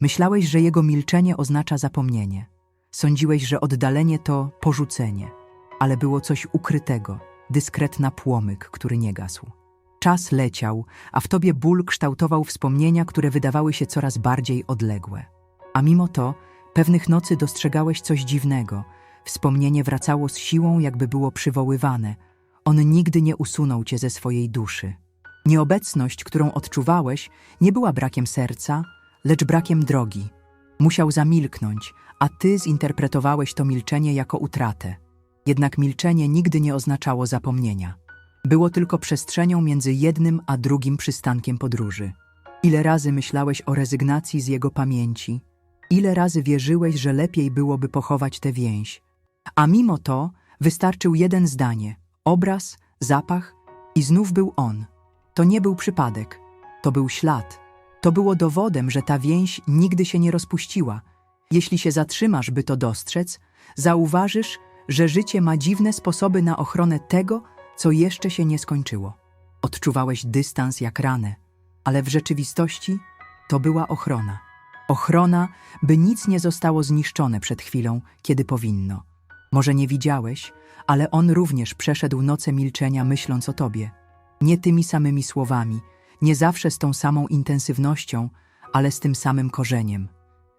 Myślałeś, że jego milczenie oznacza zapomnienie. Sądziłeś, że oddalenie to porzucenie, ale było coś ukrytego, dyskretna płomyk, który nie gasł. Czas leciał, a w tobie ból kształtował wspomnienia, które wydawały się coraz bardziej odległe. A mimo to, pewnych nocy dostrzegałeś coś dziwnego. Wspomnienie wracało z siłą, jakby było przywoływane. On nigdy nie usunął cię ze swojej duszy. Nieobecność, którą odczuwałeś, nie była brakiem serca, lecz brakiem drogi. Musiał zamilknąć, a ty zinterpretowałeś to milczenie jako utratę. Jednak milczenie nigdy nie oznaczało zapomnienia. Było tylko przestrzenią między jednym a drugim przystankiem podróży. Ile razy myślałeś o rezygnacji z jego pamięci, ile razy wierzyłeś, że lepiej byłoby pochować tę więź. A mimo to wystarczył jeden zdanie, obraz, zapach i znów był on. To nie był przypadek, to był ślad. To było dowodem, że ta więź nigdy się nie rozpuściła. Jeśli się zatrzymasz, by to dostrzec, zauważysz, że życie ma dziwne sposoby na ochronę tego, co jeszcze się nie skończyło. Odczuwałeś dystans jak ranę, ale w rzeczywistości to była ochrona. Ochrona, by nic nie zostało zniszczone przed chwilą, kiedy powinno. Może nie widziałeś, ale on również przeszedł noce milczenia, myśląc o tobie. Nie tymi samymi słowami, nie zawsze z tą samą intensywnością, ale z tym samym korzeniem.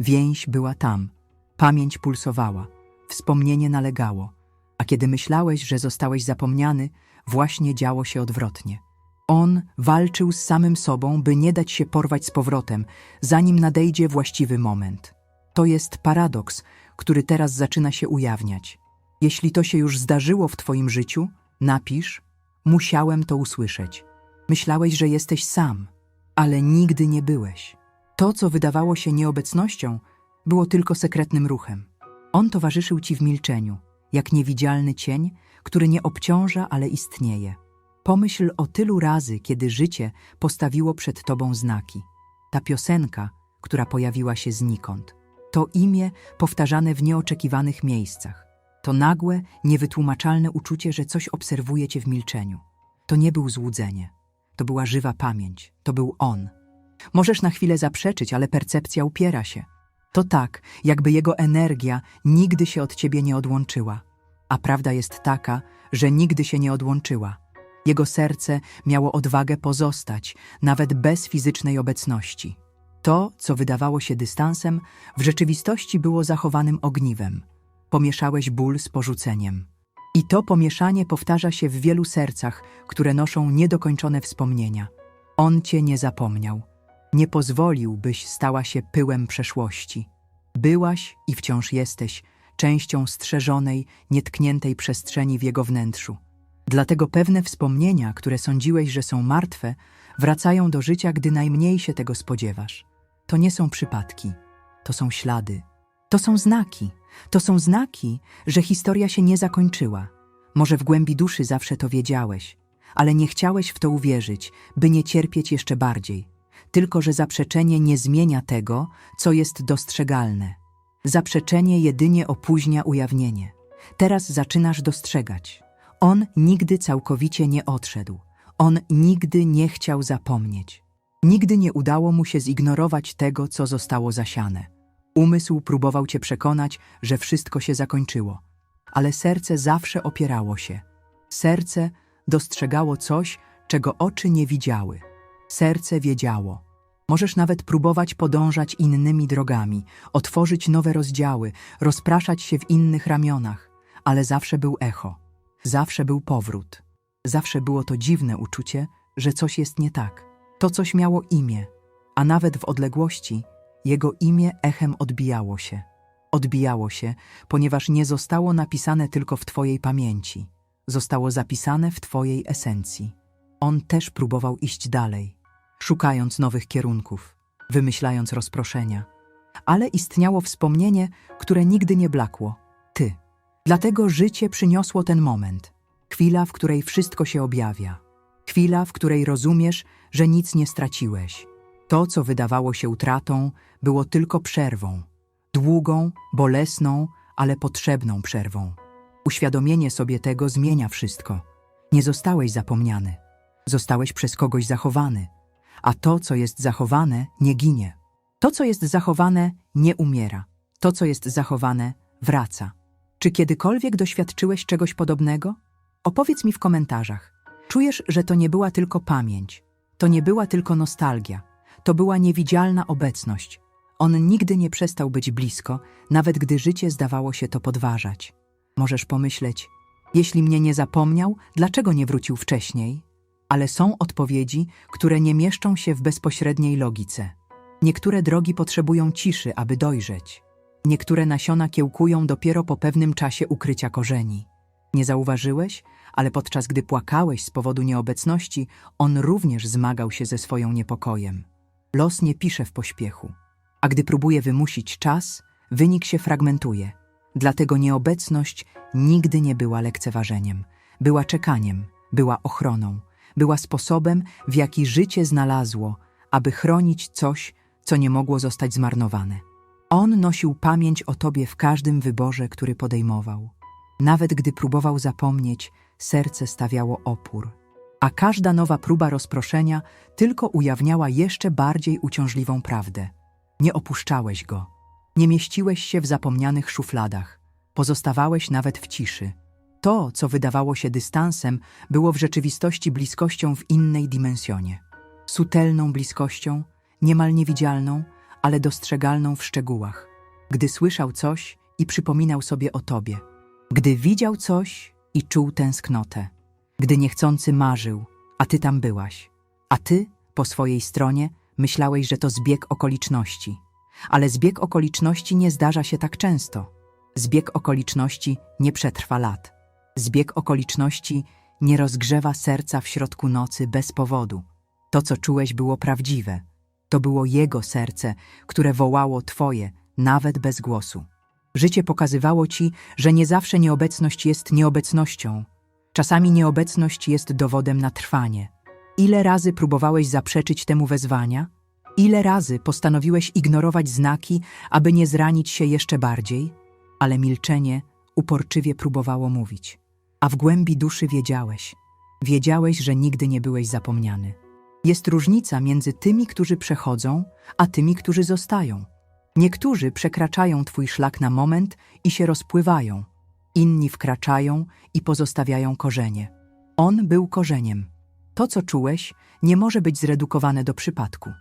Więź była tam, pamięć pulsowała, wspomnienie nalegało, a kiedy myślałeś, że zostałeś zapomniany, właśnie działo się odwrotnie. On walczył z samym sobą, by nie dać się porwać z powrotem, zanim nadejdzie właściwy moment. To jest paradoks, który teraz zaczyna się ujawniać. Jeśli to się już zdarzyło w Twoim życiu, napisz: Musiałem to usłyszeć. Myślałeś, że jesteś sam, ale nigdy nie byłeś. To, co wydawało się nieobecnością, było tylko sekretnym ruchem. On towarzyszył ci w milczeniu, jak niewidzialny cień, który nie obciąża, ale istnieje. Pomyśl o tylu razy, kiedy życie postawiło przed tobą znaki. Ta piosenka, która pojawiła się znikąd. To imię powtarzane w nieoczekiwanych miejscach. To nagłe, niewytłumaczalne uczucie, że coś obserwuje cię w milczeniu. To nie był złudzenie. To była żywa pamięć. To był on. Możesz na chwilę zaprzeczyć, ale percepcja upiera się. To tak, jakby jego energia nigdy się od ciebie nie odłączyła. A prawda jest taka, że nigdy się nie odłączyła. Jego serce miało odwagę pozostać, nawet bez fizycznej obecności. To, co wydawało się dystansem, w rzeczywistości było zachowanym ogniwem. Pomieszałeś ból z porzuceniem. I to pomieszanie powtarza się w wielu sercach, które noszą niedokończone wspomnienia. On cię nie zapomniał. Nie pozwolił, byś stała się pyłem przeszłości. Byłaś i wciąż jesteś częścią strzeżonej, nietkniętej przestrzeni w jego wnętrzu. Dlatego pewne wspomnienia, które sądziłeś, że są martwe, wracają do życia, gdy najmniej się tego spodziewasz. To nie są przypadki, to są ślady, to są znaki. To są znaki, że historia się nie zakończyła. Może w głębi duszy zawsze to wiedziałeś, ale nie chciałeś w to uwierzyć, by nie cierpieć jeszcze bardziej. Tylko, że zaprzeczenie nie zmienia tego, co jest dostrzegalne. Zaprzeczenie jedynie opóźnia ujawnienie. Teraz zaczynasz dostrzegać. On nigdy całkowicie nie odszedł. On nigdy nie chciał zapomnieć. Nigdy nie udało mu się zignorować tego, co zostało zasiane. Umysł próbował cię przekonać, że wszystko się zakończyło, ale serce zawsze opierało się. Serce dostrzegało coś, czego oczy nie widziały. Serce wiedziało. Możesz nawet próbować podążać innymi drogami, otworzyć nowe rozdziały, rozpraszać się w innych ramionach, ale zawsze był echo, zawsze był powrót. Zawsze było to dziwne uczucie, że coś jest nie tak. To coś miało imię, a nawet w odległości jego imię echem odbijało się. Odbijało się, ponieważ nie zostało napisane tylko w Twojej pamięci, zostało zapisane w Twojej esencji. On też próbował iść dalej, szukając nowych kierunków, wymyślając rozproszenia. Ale istniało wspomnienie, które nigdy nie blakło ty. Dlatego życie przyniosło ten moment, chwila, w której wszystko się objawia, chwila, w której rozumiesz, że nic nie straciłeś. To, co wydawało się utratą, było tylko przerwą. Długą, bolesną, ale potrzebną przerwą. Uświadomienie sobie tego zmienia wszystko. Nie zostałeś zapomniany. Zostałeś przez kogoś zachowany. A to, co jest zachowane, nie ginie. To, co jest zachowane, nie umiera. To, co jest zachowane, wraca. Czy kiedykolwiek doświadczyłeś czegoś podobnego? Opowiedz mi w komentarzach. Czujesz, że to nie była tylko pamięć, to nie była tylko nostalgia, to była niewidzialna obecność. On nigdy nie przestał być blisko, nawet gdy życie zdawało się to podważać. Możesz pomyśleć, jeśli mnie nie zapomniał, dlaczego nie wrócił wcześniej? Ale są odpowiedzi, które nie mieszczą się w bezpośredniej logice. Niektóre drogi potrzebują ciszy, aby dojrzeć. Niektóre nasiona kiełkują dopiero po pewnym czasie ukrycia korzeni. Nie zauważyłeś, ale podczas gdy płakałeś z powodu nieobecności, on również zmagał się ze swoją niepokojem. Los nie pisze w pośpiechu, a gdy próbuje wymusić czas, wynik się fragmentuje. Dlatego nieobecność nigdy nie była lekceważeniem, była czekaniem, była ochroną, była sposobem, w jaki życie znalazło, aby chronić coś, co nie mogło zostać zmarnowane. On nosił pamięć o tobie w każdym wyborze, który podejmował. Nawet gdy próbował zapomnieć, serce stawiało opór. A każda nowa próba rozproszenia tylko ujawniała jeszcze bardziej uciążliwą prawdę. Nie opuszczałeś go. Nie mieściłeś się w zapomnianych szufladach. Pozostawałeś nawet w ciszy. To, co wydawało się dystansem, było w rzeczywistości bliskością w innej dimensjonie. Sutelną bliskością, niemal niewidzialną, ale dostrzegalną w szczegółach. Gdy słyszał coś i przypominał sobie o tobie. Gdy widział coś i czuł tęsknotę. Gdy niechcący marzył, a ty tam byłaś. A ty, po swojej stronie, myślałeś, że to zbieg okoliczności. Ale zbieg okoliczności nie zdarza się tak często. Zbieg okoliczności nie przetrwa lat. Zbieg okoliczności nie rozgrzewa serca w środku nocy bez powodu. To, co czułeś, było prawdziwe. To było jego serce, które wołało twoje, nawet bez głosu. Życie pokazywało ci, że nie zawsze nieobecność jest nieobecnością. Czasami nieobecność jest dowodem na trwanie. Ile razy próbowałeś zaprzeczyć temu wezwania? Ile razy postanowiłeś ignorować znaki, aby nie zranić się jeszcze bardziej? Ale milczenie uporczywie próbowało mówić. A w głębi duszy wiedziałeś. Wiedziałeś, że nigdy nie byłeś zapomniany. Jest różnica między tymi, którzy przechodzą, a tymi, którzy zostają. Niektórzy przekraczają Twój szlak na moment i się rozpływają. Inni wkraczają i pozostawiają korzenie. On był korzeniem. To, co czułeś, nie może być zredukowane do przypadku.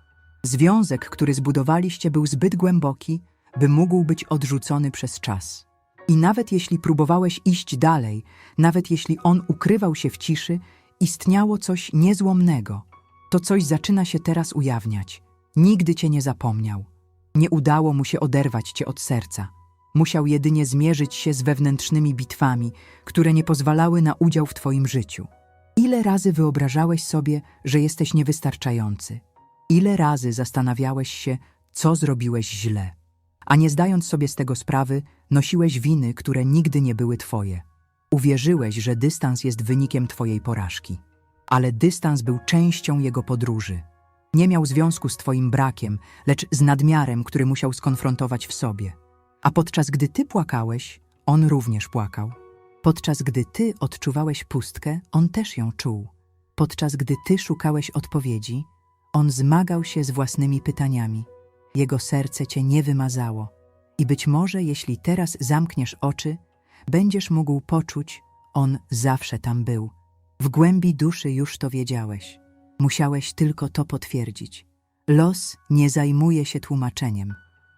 Związek, który zbudowaliście, był zbyt głęboki, by mógł być odrzucony przez czas. I nawet jeśli próbowałeś iść dalej, nawet jeśli on ukrywał się w ciszy, istniało coś niezłomnego. To coś zaczyna się teraz ujawniać. Nigdy cię nie zapomniał. Nie udało mu się oderwać cię od serca. Musiał jedynie zmierzyć się z wewnętrznymi bitwami, które nie pozwalały na udział w twoim życiu. Ile razy wyobrażałeś sobie, że jesteś niewystarczający? Ile razy zastanawiałeś się, co zrobiłeś źle? A nie zdając sobie z tego sprawy, nosiłeś winy, które nigdy nie były twoje. Uwierzyłeś, że dystans jest wynikiem twojej porażki. Ale dystans był częścią jego podróży. Nie miał związku z twoim brakiem, lecz z nadmiarem, który musiał skonfrontować w sobie. A podczas gdy ty płakałeś, on również płakał. Podczas gdy ty odczuwałeś pustkę, on też ją czuł. Podczas gdy ty szukałeś odpowiedzi, on zmagał się z własnymi pytaniami. Jego serce cię nie wymazało. I być może, jeśli teraz zamkniesz oczy, będziesz mógł poczuć, on zawsze tam był. W głębi duszy już to wiedziałeś. Musiałeś tylko to potwierdzić. Los nie zajmuje się tłumaczeniem.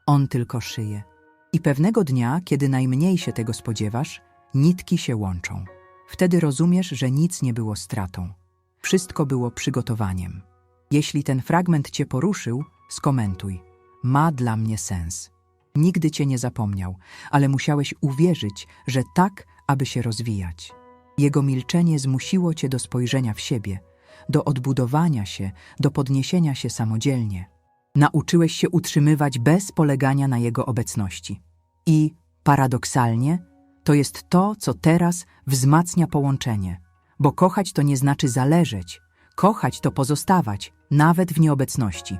On tylko szyje. I pewnego dnia, kiedy najmniej się tego spodziewasz, nitki się łączą. Wtedy rozumiesz, że nic nie było stratą. Wszystko było przygotowaniem. Jeśli ten fragment cię poruszył, skomentuj. Ma dla mnie sens. Nigdy cię nie zapomniał, ale musiałeś uwierzyć, że tak, aby się rozwijać. Jego milczenie zmusiło cię do spojrzenia w siebie, do odbudowania się, do podniesienia się samodzielnie. Nauczyłeś się utrzymywać bez polegania na jego obecności. I, paradoksalnie, to jest to, co teraz wzmacnia połączenie. Bo kochać to nie znaczy zależeć, kochać to pozostawać, nawet w nieobecności.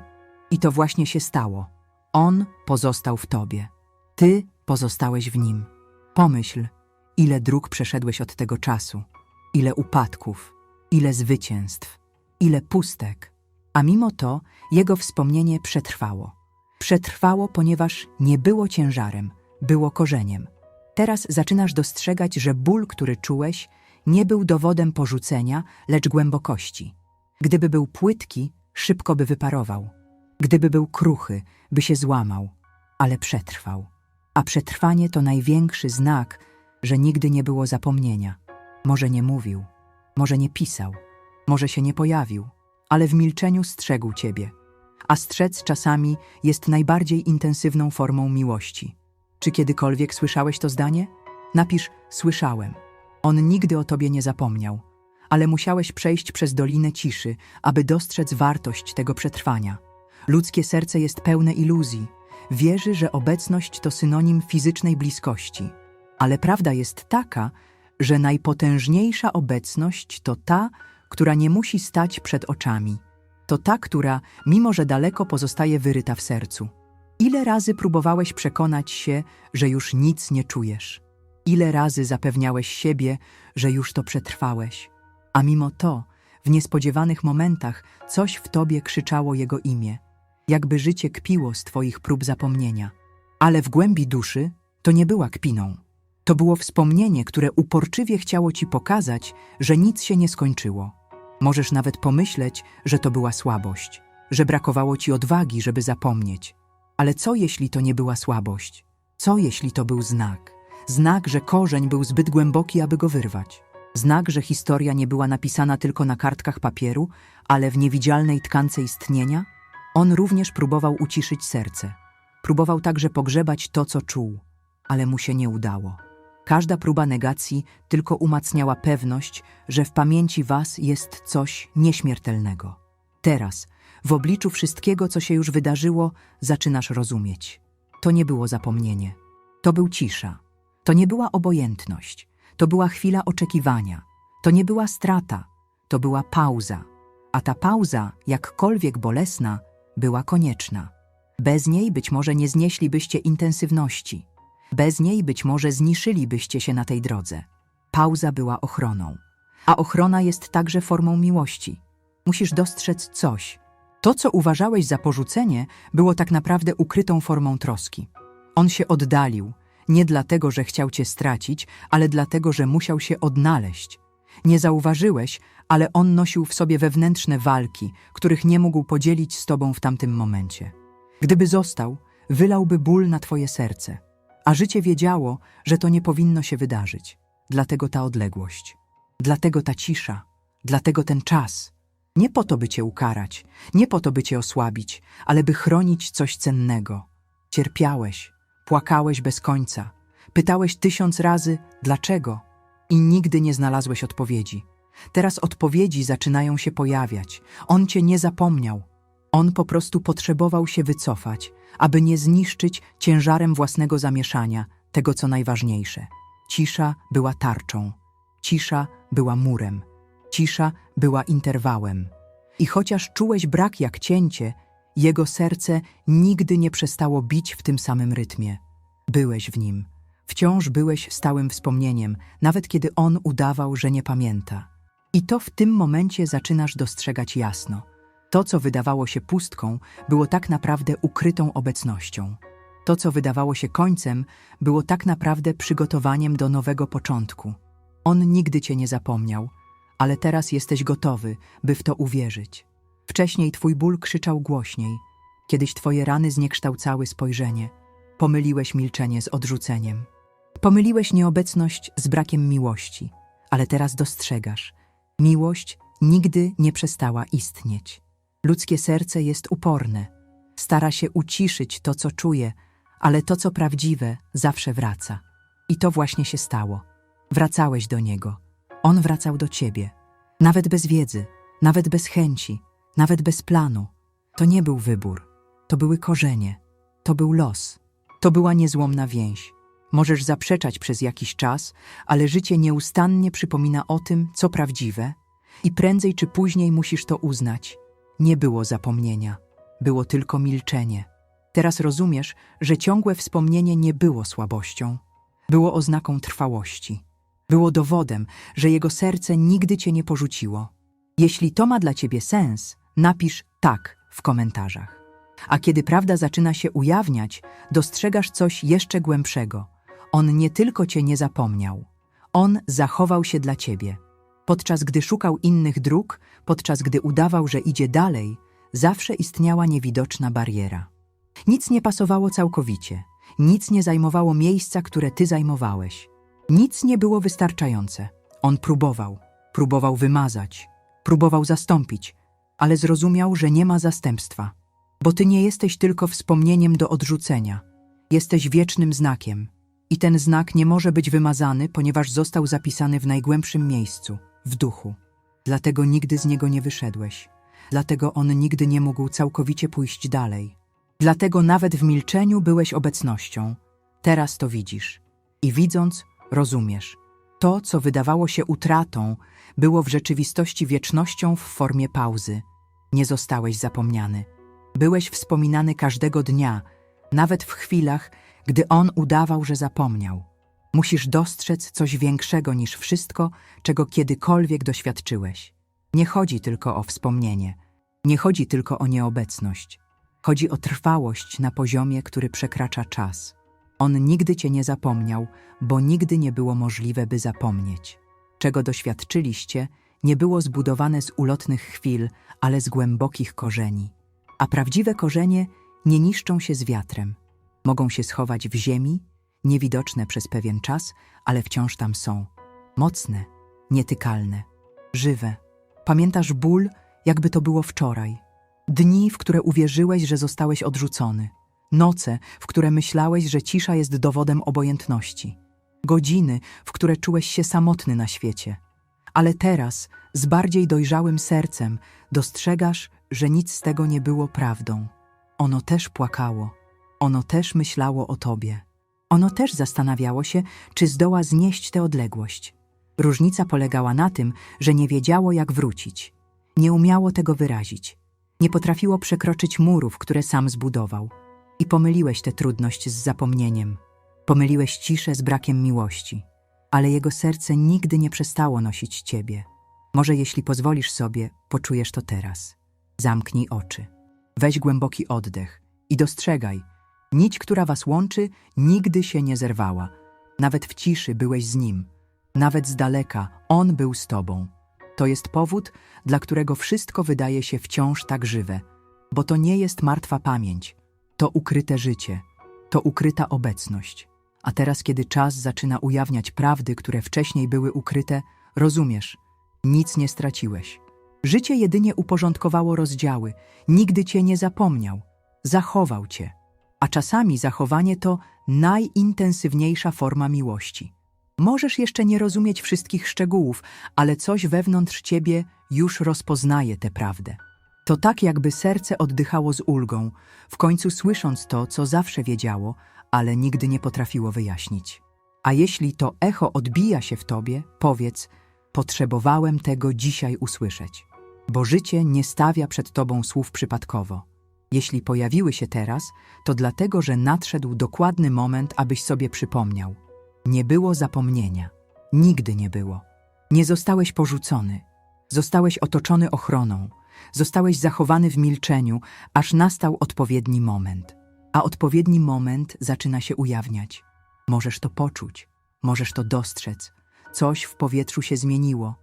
I to właśnie się stało. On pozostał w tobie. Ty pozostałeś w nim. Pomyśl, ile dróg przeszedłeś od tego czasu, ile upadków, ile zwycięstw, ile pustek. A mimo to jego wspomnienie przetrwało. Przetrwało, ponieważ nie było ciężarem, było korzeniem. Teraz zaczynasz dostrzegać, że ból, który czułeś, nie był dowodem porzucenia, lecz głębokości. Gdyby był płytki, szybko by wyparował. Gdyby był kruchy, by się złamał, ale przetrwał. A przetrwanie to największy znak, że nigdy nie było zapomnienia. Może nie mówił, może nie pisał, może się nie pojawił, ale w milczeniu strzegł ciebie. A strzec czasami jest najbardziej intensywną formą miłości. Czy kiedykolwiek słyszałeś to zdanie? Napisz słyszałem. On nigdy o tobie nie zapomniał, ale musiałeś przejść przez dolinę ciszy, aby dostrzec wartość tego przetrwania. Ludzkie serce jest pełne iluzji. Wierzy, że obecność to synonim fizycznej bliskości. Ale prawda jest taka, że najpotężniejsza obecność to ta, która nie musi stać przed oczami. To ta, która, mimo że daleko, pozostaje wyryta w sercu. Ile razy próbowałeś przekonać się, że już nic nie czujesz? Ile razy zapewniałeś siebie, że już to przetrwałeś? A mimo to, w niespodziewanych momentach coś w tobie krzyczało jego imię, jakby życie kpiło z twoich prób zapomnienia. Ale w głębi duszy to nie była kpiną. To było wspomnienie, które uporczywie chciało ci pokazać, że nic się nie skończyło. Możesz nawet pomyśleć, że to była słabość, że brakowało ci odwagi, żeby zapomnieć. Ale co jeśli to nie była słabość? Co jeśli to był znak? Znak, że korzeń był zbyt głęboki, aby go wyrwać. Znak, że historia nie była napisana tylko na kartkach papieru, ale w niewidzialnej tkance istnienia? On również próbował uciszyć serce. Próbował także pogrzebać to, co czuł, ale mu się nie udało. Każda próba negacji tylko umacniała pewność, że w pamięci was jest coś nieśmiertelnego. Teraz, w obliczu wszystkiego, co się już wydarzyło, zaczynasz rozumieć. To nie było zapomnienie. To był cisza. To nie była obojętność. To była chwila oczekiwania. To nie była strata. To była pauza. A ta pauza, jakkolwiek bolesna, była konieczna. Bez niej być może nie znieślibyście intensywności. Bez niej być może zniszylibyście się na tej drodze. Pauza była ochroną. A ochrona jest także formą miłości. Musisz dostrzec coś. To, co uważałeś za porzucenie, było tak naprawdę ukrytą formą troski. On się oddalił, nie dlatego, że chciał cię stracić, ale dlatego, że musiał się odnaleźć. Nie zauważyłeś, ale on nosił w sobie wewnętrzne walki, których nie mógł podzielić z tobą w tamtym momencie. Gdyby został, wylałby ból na twoje serce. A życie wiedziało, że to nie powinno się wydarzyć. Dlatego ta odległość. Dlatego ta cisza. Dlatego ten czas. Nie po to, by cię ukarać, nie po to, by cię osłabić, ale by chronić coś cennego. Cierpiałeś, płakałeś bez końca, pytałeś tysiąc razy dlaczego i nigdy nie znalazłeś odpowiedzi. Teraz odpowiedzi zaczynają się pojawiać. On cię nie zapomniał. On po prostu potrzebował się wycofać, aby nie zniszczyć ciężarem własnego zamieszania tego, co najważniejsze. Cisza była tarczą, cisza była murem, cisza była interwałem. I chociaż czułeś brak jak cięcie, jego serce nigdy nie przestało bić w tym samym rytmie. Byłeś w nim. Wciąż byłeś stałym wspomnieniem, nawet kiedy on udawał, że nie pamięta. I to w tym momencie zaczynasz dostrzegać jasno. To, co wydawało się pustką, było tak naprawdę ukrytą obecnością. To, co wydawało się końcem, było tak naprawdę przygotowaniem do nowego początku. On nigdy cię nie zapomniał, ale teraz jesteś gotowy, by w to uwierzyć. Wcześniej twój ból krzyczał głośniej, kiedyś twoje rany zniekształcały spojrzenie. Pomyliłeś milczenie z odrzuceniem. Pomyliłeś nieobecność z brakiem miłości, ale teraz dostrzegasz. Miłość nigdy nie przestała istnieć. Ludzkie serce jest uporne. Stara się uciszyć to, co czuje, ale to, co prawdziwe, zawsze wraca. I to właśnie się stało. Wracałeś do niego. On wracał do ciebie. Nawet bez wiedzy, nawet bez chęci, nawet bez planu. To nie był wybór. To były korzenie. To był los. To była niezłomna więź. Możesz zaprzeczać przez jakiś czas, ale życie nieustannie przypomina o tym, co prawdziwe, i prędzej czy później musisz to uznać. Nie było zapomnienia, było tylko milczenie. Teraz rozumiesz, że ciągłe wspomnienie nie było słabością, było oznaką trwałości. Było dowodem, że jego serce nigdy cię nie porzuciło. Jeśli to ma dla ciebie sens, napisz tak w komentarzach. A kiedy prawda zaczyna się ujawniać, dostrzegasz coś jeszcze głębszego. On nie tylko cię nie zapomniał, on zachował się dla ciebie. Podczas gdy szukał innych dróg, podczas gdy udawał, że idzie dalej, zawsze istniała niewidoczna bariera. Nic nie pasowało całkowicie, nic nie zajmowało miejsca, które ty zajmowałeś. Nic nie było wystarczające. On próbował, próbował wymazać, próbował zastąpić, ale zrozumiał, że nie ma zastępstwa. Bo ty nie jesteś tylko wspomnieniem do odrzucenia. Jesteś wiecznym znakiem. I ten znak nie może być wymazany, ponieważ został zapisany w najgłębszym miejscu, w duchu. Dlatego nigdy z niego nie wyszedłeś. Dlatego on nigdy nie mógł całkowicie pójść dalej. Dlatego nawet w milczeniu byłeś obecnością. Teraz to widzisz. I widząc, rozumiesz. To, co wydawało się utratą, było w rzeczywistości wiecznością w formie pauzy. Nie zostałeś zapomniany. Byłeś wspominany każdego dnia, nawet w chwilach, gdy on udawał, że zapomniał. Musisz dostrzec coś większego niż wszystko, czego kiedykolwiek doświadczyłeś. Nie chodzi tylko o wspomnienie, nie chodzi tylko o nieobecność. Chodzi o trwałość na poziomie, który przekracza czas. On nigdy cię nie zapomniał, bo nigdy nie było możliwe, by zapomnieć. Czego doświadczyliście, nie było zbudowane z ulotnych chwil, ale z głębokich korzeni. A prawdziwe korzenie nie niszczą się z wiatrem. Mogą się schować w ziemi, niewidoczne przez pewien czas, ale wciąż tam są. Mocne, nietykalne, żywe. Pamiętasz ból, jakby to było wczoraj. Dni, w które uwierzyłeś, że zostałeś odrzucony. Noce, w które myślałeś, że cisza jest dowodem obojętności. Godziny, w które czułeś się samotny na świecie. Ale teraz, z bardziej dojrzałym sercem, dostrzegasz, że nic z tego nie było prawdą. Ono też płakało. Ono też myślało o tobie. Ono też zastanawiało się, czy zdoła znieść tę odległość. Różnica polegała na tym, że nie wiedziało, jak wrócić. Nie umiało tego wyrazić. Nie potrafiło przekroczyć murów, które sam zbudował. I pomyliłeś tę trudność z zapomnieniem. Pomyliłeś ciszę z brakiem miłości. Ale jego serce nigdy nie przestało nosić ciebie. Może jeśli pozwolisz sobie, poczujesz to teraz. Zamknij oczy. Weź głęboki oddech i dostrzegaj, nić, która was łączy, nigdy się nie zerwała. Nawet w ciszy byłeś z nim. Nawet z daleka on był z tobą. To jest powód, dla którego wszystko wydaje się wciąż tak żywe, bo to nie jest martwa pamięć, to ukryte życie, to ukryta obecność. A teraz, kiedy czas zaczyna ujawniać prawdy, które wcześniej były ukryte, rozumiesz, nic nie straciłeś. Życie jedynie uporządkowało rozdziały, nigdy cię nie zapomniał, zachował cię. A czasami zachowanie to najintensywniejsza forma miłości. Możesz jeszcze nie rozumieć wszystkich szczegółów, ale coś wewnątrz ciebie już rozpoznaje tę prawdę. To tak, jakby serce oddychało z ulgą, w końcu słysząc to, co zawsze wiedziało, ale nigdy nie potrafiło wyjaśnić. A jeśli to echo odbija się w tobie, powiedz: Potrzebowałem tego dzisiaj usłyszeć. Bo życie nie stawia przed tobą słów przypadkowo. Jeśli pojawiły się teraz, to dlatego, że nadszedł dokładny moment, abyś sobie przypomniał. Nie było zapomnienia. Nigdy nie było. Nie zostałeś porzucony. Zostałeś otoczony ochroną. Zostałeś zachowany w milczeniu, aż nastał odpowiedni moment. A odpowiedni moment zaczyna się ujawniać. Możesz to poczuć, możesz to dostrzec. Coś w powietrzu się zmieniło.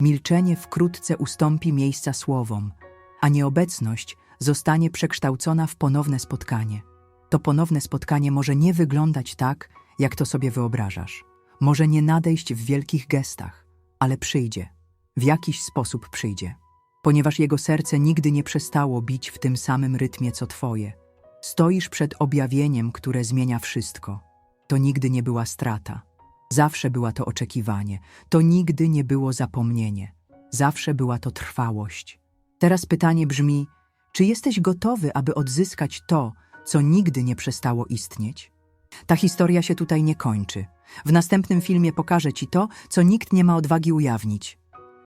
Milczenie wkrótce ustąpi miejsca słowom, a nieobecność zostanie przekształcona w ponowne spotkanie. To ponowne spotkanie może nie wyglądać tak, jak to sobie wyobrażasz. Może nie nadejść w wielkich gestach, ale przyjdzie. W jakiś sposób przyjdzie. Ponieważ jego serce nigdy nie przestało bić w tym samym rytmie co twoje. Stoisz przed objawieniem, które zmienia wszystko. To nigdy nie była strata. Zawsze była to oczekiwanie. To nigdy nie było zapomnienie. Zawsze była to trwałość. Teraz pytanie brzmi: czy jesteś gotowy, aby odzyskać to, co nigdy nie przestało istnieć? Ta historia się tutaj nie kończy. W następnym filmie pokażę ci to, co nikt nie ma odwagi ujawnić.